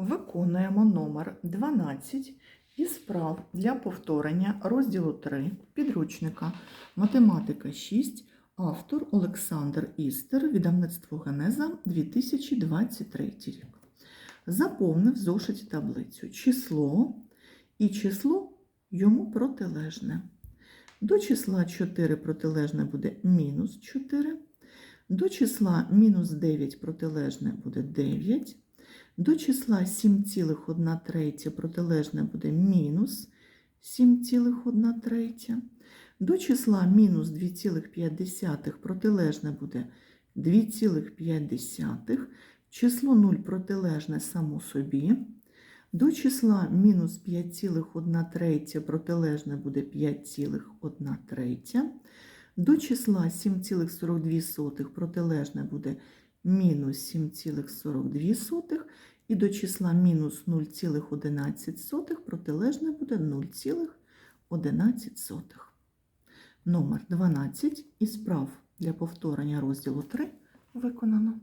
Виконуємо номер 12 із справ для повторення розділу 3 підручника Математика 6, автор Олександр Істер, видавництво Генеза 2023 рік. Заповнив зошиті таблицю число і число йому протилежне. До числа 4 протилежне буде мінус 4. До числа мінус 9 протилежне буде 9. До числа 7,1 третя протилежне буде мінус 7,1 третя. До числа мінус 2,5 протилежне буде 2,5. Число 0 протилежне само собі. До числа мінус 5,1 третя протилежне буде 5,1 третя. До числа 7,42 протилежне буде мінус 7,42. І до числа мінус 0,11 протилежне буде 0,11. Номер 12 із прав для повторення розділу 3 виконано.